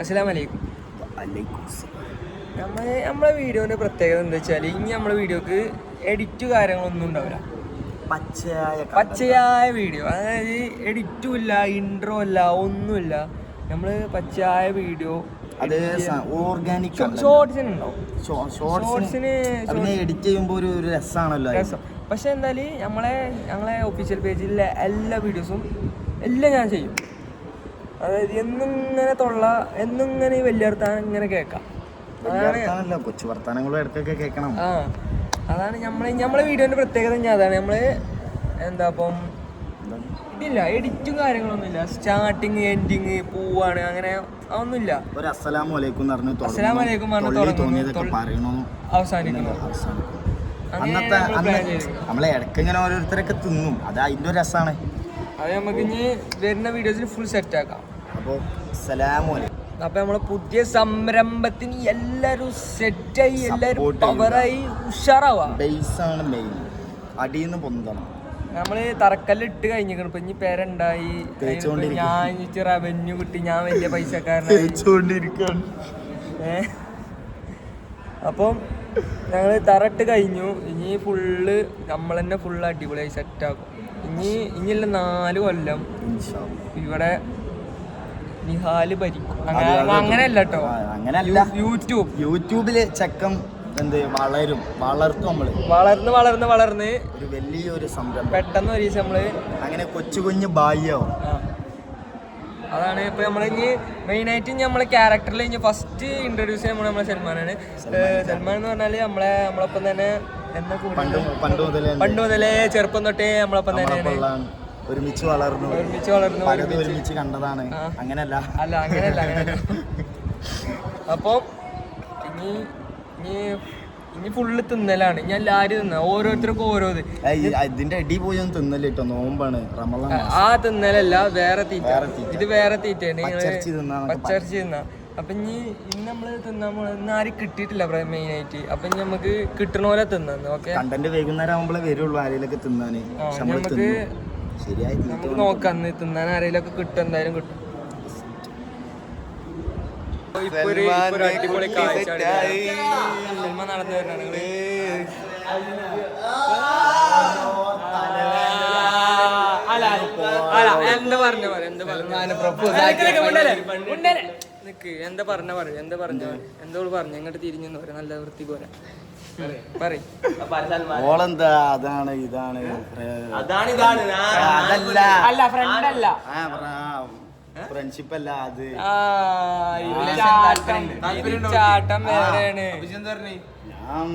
അസ്സലാം വലൈക്കും നമ്മൾ നമ്മളെ വീഡിയോന്റെ പ്രത്യേകത എന്താ വെച്ചാൽ ഇനി നമ്മളെ വീഡിയോക്ക് എഡിറ്റ് കാര്യങ്ങളൊന്നും ഉണ്ടാവില്ല. പച്ചയായ പച്ചയായ വീഡിയോ. അതായത് എഡിറ്റും ഇല്ല ഇൻട്രോ ഇല്ല ഒന്നുമില്ല നമ്മൾ പച്ചയായ വീഡിയോ അത് ഓർഗാനിക് ഷോർട്സിന് ഉണ്ടാവും. ഷോർട്സിന് എഡിറ്റ് ചെയ്യുമ്പോൾ ഒരു രസമാണല്ലോ. രസം. പക്ഷെ എന്തായാലും നമ്മളെ ഞങ്ങളെ ഒഫീഷ്യൽ പേജിലെ എല്ലാ വീഡിയോസും എല്ലാം ഞാൻ ചെയ്യും. അതായത് എന്നിങ്ങനെ തൊള്ള എന്നിങ്ങനെ ഈ വലിയ വർത്താനം ഇങ്ങനെ കേൾക്കാം. അതാണ് കൊച്ചു വർത്താനങ്ങളും ഇടയ്ക്കൊക്കെ കേൾക്കണം. ആ അതാണ് നമ്മളെ നമ്മളെ വീഡിയോന്റെ പ്രത്യേകത ഞാൻ അതാണ്. നമ്മൾ എന്താ അപ്പം ഇല്ല എഡിറ്റും കാര്യങ്ങളൊന്നുമില്ല. സ്റ്റാർട്ടിങ് എൻഡിങ് പോവാണ് അങ്ങനെ അതൊന്നുമില്ല. ഒരു അസ്സലാമു അലൈക്കും പറഞ്ഞ് അസ്സലാമു അലൈക്കും പറഞ്ഞ്. തോന്നിയതൊക്കെ പറയണു. അവസാനിക്കുന്നു. അന്നത്തെ നമ്മളെ ഇടയ്ക്ക് ഇങ്ങനെ ഓരോരുത്തരൊക്കെ തിന്നും. അത് അതിന്റെ ഒരു രസമാണ് അത് നമുക്ക് ഇനി വരുന്ന വീഡിയോസിൽ ഫുൾ സെറ്റ് ആക്കാം. അപ്പോൾ അലൈക്കും അപ്പൊ നമ്മളെ പുതിയ സംരംഭത്തിന് എല്ലാരും സെറ്റായി എല്ലാരും. പവറായി ഉഷാറാവാ ബേസ് ആണ് മെയിൻ അടിയിൽ പൊന്തണം. നമ്മൾ തറക്കല്ല് ഇട്ട് കഴിഞ്ഞിരിക്കണം. ഇപ്പൊ ഇനി പേരുണ്ടായി. ഞാൻ റവന്യൂ കിട്ടി. ഞാൻ വലിയ പൈസക്കാരനാണ് അപ്പം ഞങ്ങൾ തറട്ട് കഴിഞ്ഞു. ഇനി ഫുള്ള് നമ്മൾ തന്നെ ഫുള്ള് അടിപൊളിയായി സെറ്റാക്കും ഇനി ഇനിയുള്ള നാല് കൊല്ലം. ഇവിടെ നിഹാൽ ഭരിക്കും. അങ്ങനെയല്ല കേട്ടോ. അങ്ങനെയല്ല. യൂട്യൂബ്. യൂട്യൂബിൽ ചെക്കം എന്ത് വളരും. വളർത്തും നമ്മൾ. വളർന്ന് വളർന്ന് വളർന്ന് ഒരു വലിയൊരു സംരംഭം. പെട്ടെന്ന് ഒരു ദിവസം നമ്മൾ അങ്ങനെ കൊച്ചു കുഞ്ഞു ബാല്യാവും. അതാണ് ഇപ്പൊ മെയിൻ ആയിട്ട് നമ്മളെ ക്യാരക്ടറിൽ ഇനി ഫസ്റ്റ് ഇൻട്രൊഡ്യൂസ് ചെയ്യുമ്പോൾ നമ്മളെ സൽമാനാണ്. സൽമാൻ എന്ന് പറഞ്ഞാൽ നമ്മളെ നമ്മളൊപ്പം തന്നെ എന്താ പണ്ട് കൂടുതൽ പണ്ട് മുതലേ ചെറുപ്പം തൊട്ടേ നമ്മളൊപ്പം തന്നെയാണ്. ഒരുമിച്ച് വളർന്നു. ഒരുമിച്ച് വളർന്നു പലതും ഒരുമിച്ച്. കണ്ടതാണ്. അങ്ങനല്ല അല്ല അങ്ങനെയല്ല അങ്ങനെയല്ല. അപ്പം ഇനി ഇനി ഇനി ഫുള്ള് തിന്നലാണ്. ഞാൻ എല്ലാരും തിന്ന? ഓരോരുത്തർക്കും ഓരോ ഇത് ഇതിന്റെ അടി പോയി ഒന്നും തിന്നല്ല നോമ്പാണ്. റമളാൻ ആ തിന്നലല്ല വേറെ തീറ്റ. ഇത് വേറെ തീറ്റയാണ്. പച്ചറച്ചി തിന്ന അപ്പൊ ഇനി ഇന്ന് നമ്മൾ തിന്നാൻ പോണ ഇന്ന് ആരും കിട്ടിയിട്ടില്ല മെയിൻ ആയിട്ട്. അപ്പൊ ഇനി നമുക്ക് കിട്ടണ പോലെ തിന്നു ഓക്കെ കണ്ടന്റ് വൈകുന്നേരം ആവുമ്പോഴേ വരുള്ളൂ ആരെയൊക്കെ തിന്നാന്. നമുക്ക് ശരിയായി തീറ്റ നമുക്ക് നോക്കാം അന്ന് തിന്നാൻ ആരെങ്കിലും ഒക്കെ കിട്ടും എന്തായാലും കിട്ടും. ഇപ്പൊ ഒരു അടിപൊളി കാഴ്ച നടന്നു എന്താ പറഞ്ഞ എന്താ പറഞ്ഞ. നിക്ക് എന്താ പറഞ്ഞ പറയൂ എന്താ പറഞ്ഞ എന്താ പറഞ്ഞു എങ്ങോട്ട് തിരിഞ്ഞു പറയാം നല്ല വൃത്തി പോലെ. പറയും ഓളെന്താ അതാണ് ഇതാണ്. അതാണ് ഇതാണ്. അതല്ല. അല്ല ഫ്രണ്ട് അല്ല ഫ്രണ്ട്ഷിപ്പ് അല്ല അത്. ചാട്ടം. വേറെയാണ്. ഞാൻ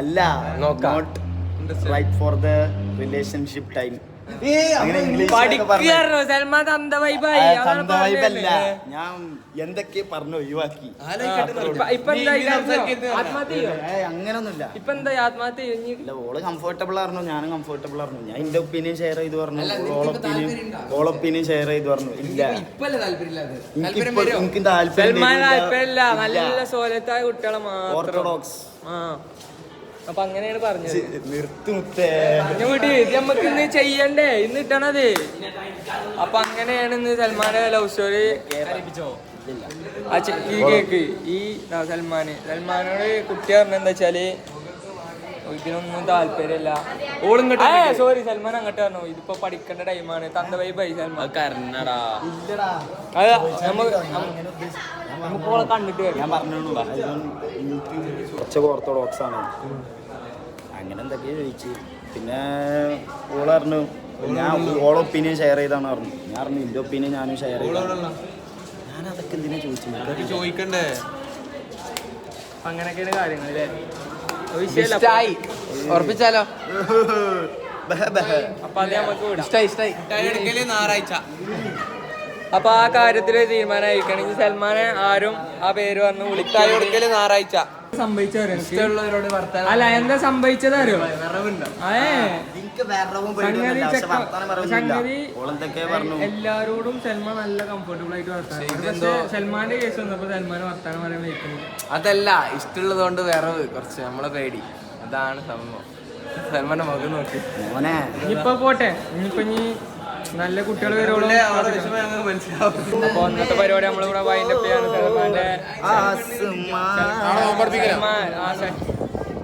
അല്ല not right for the relationship time Salman തന്ത വൈബായി. ഞാൻ എന്തൊക്കെ പറഞ്ഞു ഒഴിവാക്കി. ഇപ്പൊ- അങ്ങനൊന്നുമില്ല. ഇപ്പൊ എന്താ ആത്മഹത്യ ഓൾ കംഫർട്ടബിൾ ആയിരുന്നു. ഞാനും കംഫർട്ടബിൾ ആയിരുന്നു. ഞാൻ എന്റെ ഒപ്പീനിയൻ ഷെയർ ചെയ്ത് പറഞ്ഞു. ഓൾ ഒപ്പീനിയൻ ഷെയർ ചെയ്ത് പറഞ്ഞു. ഇല്ല. എനിക്ക് താല്പര്യം ഓർത്തഡോക്സ് ആ. അപ്പൊ അങ്ങനെയാണ് പറഞ്ഞത്. നിർത്തുമുത്തേ ഇന്ന് വിട് ഇത് നമുക്ക് ഇന്ന് ചെയ്യണ്ടേ? ഇന്ന് ഇട്ടണത്. അപ്പൊ അങ്ങനെയാണ് ഇന്ന് സൽമാന്റെ ലവ് സ്റ്റോറി ഈ കേക്ക് ഈ സൽമാന്. സൽമാനോട് കുട്ടി പറഞ്ഞ എന്താ വെച്ചാൽ ഇതിനൊന്നും താല്പര്യമില്ല. ഓളിങ്ങോട്ട് സോറി സൽമാൻ അങ്ങോട്ട് പറഞ്ഞു. ഇതിപ്പോ പഠിക്കേണ്ട ടൈമാണ് തന്ത വൈബായി സൽമാൻ. കർണടാ ഇല്ലടാ. അതാ നമുക്ക് നമുക്ക് ഓളെ കണ്ടിട്ട് വരാം. ഞാൻ പറഞ്ഞു കുറച്ച് ഓർത്തഡോക്സ് ആണ്. അങ്ങനെ എന്തൊക്കെയോ ചോദിച്ചു. പിന്നെ ഓൾ പറഞ്ഞു ഞാൻ ഓളെ ഒപ്പീനിയൻ ഷെയർ ചെയ്താണ് പറഞ്ഞു. ഞാൻ പറഞ്ഞു എന്റെ ഒപ്പീനിയൻ ഞാനും ഷെയർ ചെയ്തു. ഞാൻ അതൊക്കെ എന്തിനാ ചോദിച്ചു? ചോദിക്കണ്ടേ? അങ്ങനെയൊക്കെയാണ് കാര്യങ്ങൾ അല്ലേ വിഷയമല്ല ഉറപ്പിച്ചാലോ? അപ്പൊ അത് നമുക്ക് ഇഷ്ടായി. ഇഷ്ടായി ഞായറാഴ്ച. അപ്പൊ ആ കാര്യത്തിൽ തീരുമാനമായിരിക്കണെങ്കിൽ സൽമാനെ ആരും ആ പേര് പറഞ്ഞു വിളിക്കായി കൊടുക്കൽ ഞായറാഴ്ച. സംഭവിച്ചവരെ ഇഷ്ടമുള്ളവരോട് വർത്താനം അല്ല എന്താ സംഭവിച്ചത് അറിയോ എല്ലാരോടും സൽമാൻ നല്ല കംഫർട്ടബിൾ ആയിട്ട് വർത്താനം. സൽമാന്റെ കേസ് വന്നപ്പോ സൽമാൻ വർത്താനം പറയാൻ വയ്ക്കുന്നത് അതല്ല ഇഷ്ടമുള്ളത് കൊണ്ട് വേറെ കുറച്ച് നമ്മളെ പേടി. അതാണ് സംഭവം. സൽമാന്റെ മുഖം നോക്കി. ഇപ്പൊ ഇനിയിപ്പോ പോട്ടെ. ഇനിയിപ്പോ ഇനി നല്ല കുട്ടികൾ വരുള്ളൂ അപ്പൊ ഇന്നത്തെ പരിപാടി നമ്മളിവിടെ വൈൻഡപ്പ് ചെയ്യാണ്. സൽമാന്റെ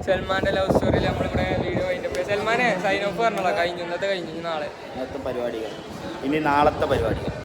സൽമാന്റെ ലവ് സ്റ്റോറിയിൽ നമ്മളിവിടെ വീഡിയോ വൈൻഡപ്പ് ചെയ്യാം സൽമാനെ സൈൻ ഓഫ് പറഞ്ഞോളാം. കഴിഞ്ഞു. ഇന്നത്തെ കഴിഞ്ഞു. നാളെ. ഇന്നത്തെ പരിപാടികൾ. ഇനി നാളത്തെ പരിപാടികൾ.